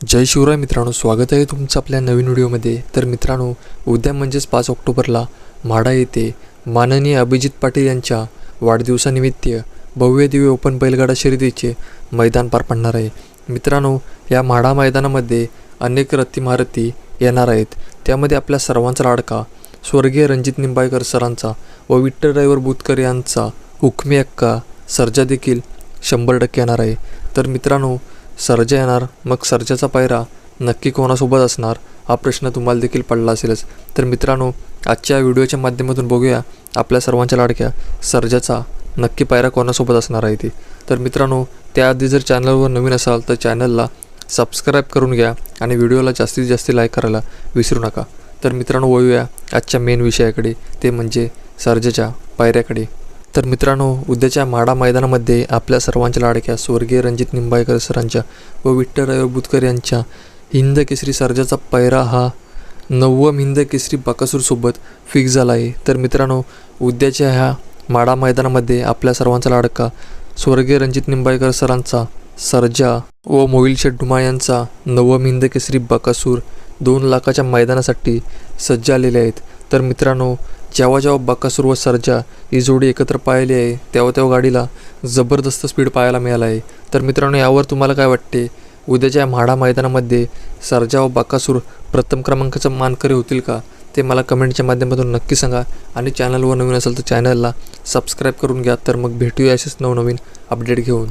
जय शिवराय मित्रांनो स्वागत आहे तुमचं आपल्या नवीन व्हिडिओमध्ये. तर मित्रांनो उद्या म्हणजेच पाच ऑक्टोबरला म्हाडा येथे माननीय अभिजित पाटील यांच्या वाढदिवसानिमित्त भव्य दिव्य ओपन बैलगाडा शर्यतीचे मैदान पार पडणार आहे. मित्रांनो या म्हाडा मैदानामध्ये अनेक रथी येणार आहेत. त्यामध्ये आपल्या सर्वांचा लाडका स्वर्गीय रणजित निंबाळकर सरांचा व विठ्ठल ड्रायव्हर बुतकर यांचा हुकमी अक्का सर्जा देखील शंभर टक्के येणार आहे. तर मित्रांनो सर्जा येणार मग सर्जाचा पायरा नक्की कोणासोबत असणार हा प्रश्न तुम्हाला देखील पडला असेलच. तर मित्रांनो आजच्या व्हिडिओच्या माध्यमातून बघूया आपल्या सर्वांच्या लाडक्या सर्जाचा नक्की पायरा कोणासोबत असणार आहे ती. तर मित्रांनो त्याआधी जर चॅनलवर नवीन असाल तर चॅनलला सबस्क्राईब करून घ्या आणि व्हिडिओला जास्तीत जास्त लाईक करायला विसरू नका. तर मित्रांनो वळूया आजच्या मेन विषयाकडे. ते म्हणजे सर्जाच्या पायऱ्याकडे. तर मित्रांनो उद्याच्या माडा मैदानामध्ये आपल्या सर्वांच्या लाडक्या स्वर्गीय रणजित निंबाळकर सरांच्या व विठ्ठल बुतकर यांच्या हिंद केसरी सर्जाचा पैरा हा नव्वम हिंद केसरी बाकासूरसोबत फिक्स झाला आहे. तर मित्रांनो उद्याच्या ह्या माडा मैदानामध्ये आपल्या सर्वांचा लाडका स्वर्गीय रणजित निंबाळकर सरांचा सर्जा व मोहिल शेठ डुमा यांचा नवम हिंद केसरी बकासूर दोन लाखाच्या मैदानासाठी सज्ज आलेले आहेत. तर मित्रांनो जेव्हा जेव्हा बकासूर व सर्जा ही जोडी एकत्र पाहिली आहे तेव्हा तेव्हा गाडीला जबरदस्त स्पीड पाहायला मिळाला आहे. तर मित्रांनो यावर तुम्हाला काय वाटते? उद्याच्या म्हाडा मैदानामध्ये सर्जा व बकासूर प्रथम क्रमांकाचा मानकरी होतील का? ते मला कमेंटच्या माध्यमातून नक्की सांगा. आणि चॅनलवर नवीन असेल तर चॅनलला सबस्क्राईब करून घ्या. तर मग भेटूया असेच नवनवीन अपडेट घेऊन.